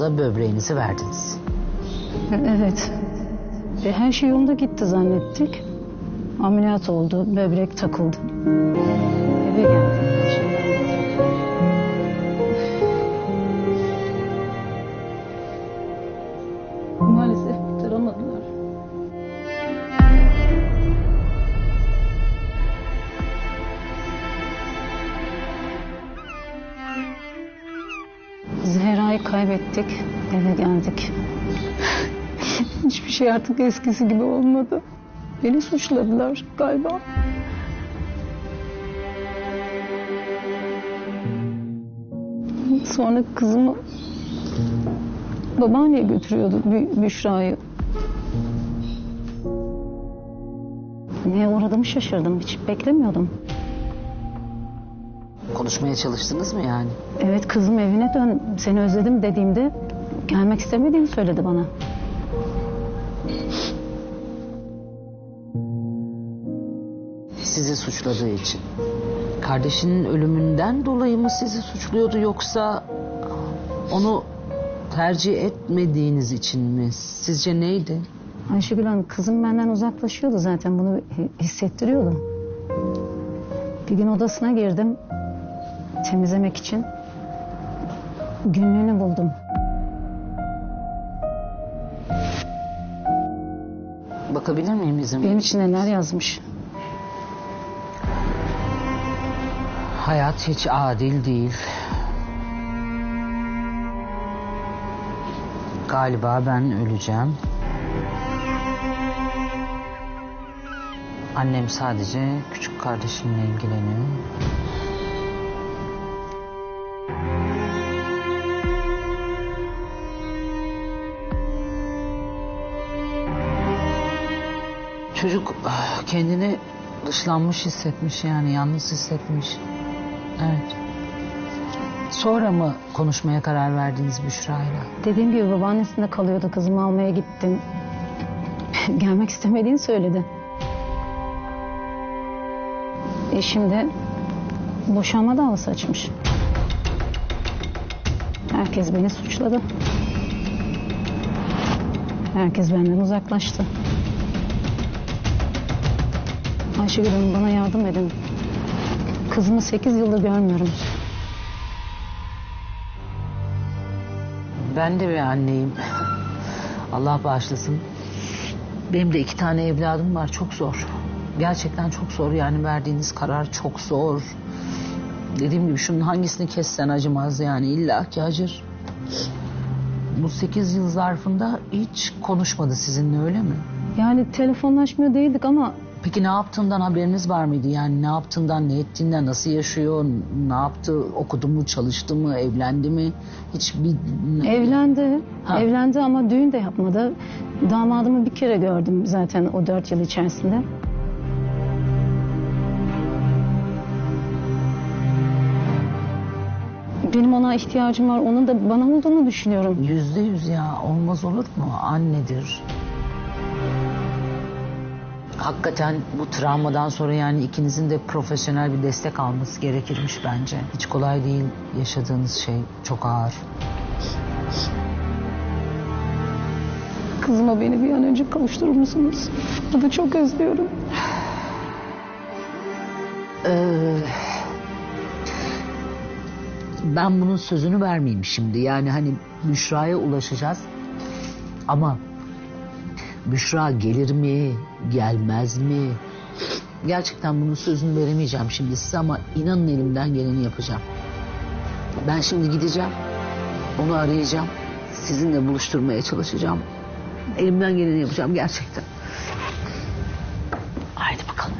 böbreğinizi verdiniz. Evet. E, her şey yolunda gitti zannettik. Ameliyat oldu, böbrek takıldı. Eve geldim. Zehra'yı kaybettik, eve geldik. Hiçbir şey artık eskisi gibi olmadı. Beni suçladılar galiba. Sonra kızımı babaanneye götürüyordu Bü- Büşra'yı. Neye uğradığımı şaşırdım. Hiç beklemiyordum. Konuşmaya çalıştınız mı yani? Evet kızım evine dön. Seni özledim dediğimde gelmek istemediğini söyledi bana. Sizi suçladığı için. Kardeşinin ölümünden dolayı mı sizi suçluyordu yoksa onu tercih etmediğiniz için mi? Sizce neydi? Ayşegül Hanım kızım benden uzaklaşıyordu zaten bunu hi- hissettiriyordum. Bir gün odasına girdim temizlemek için. Günlüğünü buldum. Bakabilir miyim izin? Benim için neler yazmış. Hayat hiç adil değil. Galiba ben öleceğim. Annem sadece küçük kardeşimle ilgileniyor. Çocuk ah, kendini dışlanmış hissetmiş yani yalnız hissetmiş. Evet. Sonra mı konuşmaya karar verdiniz Büşra'yla? Dediğim gibi babaannesinde kalıyordu kızımı almaya gittim. Gelmek istemediğini söyledi. E şimdi boşanma davası açmış. Herkes beni suçladı. Herkes benden uzaklaştı. Ayşegül Hanım bana yardım edin. Kızımı 8 yıldır görmüyorum. Ben de bir anneyim. Allah bağışlasın. Benim de iki tane evladım var. Çok zor. Gerçekten çok zor. Yani verdiğiniz karar çok zor. Dediğim gibi şunun hangisini kessen acımaz yani. İlla ki acır. Bu sekiz yıl zarfında hiç konuşmadı sizinle öyle mi? Yani telefonlaşmıyor değildik ama Peki ne yaptığından haberiniz var mıydı? Yani ne yaptığından, ne ettiğinden, nasıl yaşıyor, ne yaptı, okudu mu, çalıştı mı, evlendi mi? Hiç bir... Evlendi. Ha. Evlendi ama düğün de yapmadı. Damadımı bir kere gördüm zaten o dört yıl içerisinde. Ona ihtiyacım var. Onun da bana olduğunu düşünüyorum. Yüzde yüz ya olmaz olur mu? Annedir. Hakikaten bu travmadan sonra yani ikinizin de profesyonel bir destek alması gerekirmiş bence. Hiç kolay değil yaşadığınız şey çok ağır. Kızıma beni bir an önce kavuşturur musunuz? Onu çok özlüyorum. Ee, ben bunun sözünü vermeyeyim şimdi. Yani hani Büşra'ya ulaşacağız. Ama Büşra gelir mi, gelmez mi? Gerçekten bunun sözünü veremeyeceğim şimdi size ama inanın elimden geleni yapacağım. Ben şimdi gideceğim. Onu arayacağım. Sizinle buluşturmaya çalışacağım. Elimden geleni yapacağım gerçekten. Haydi bakalım.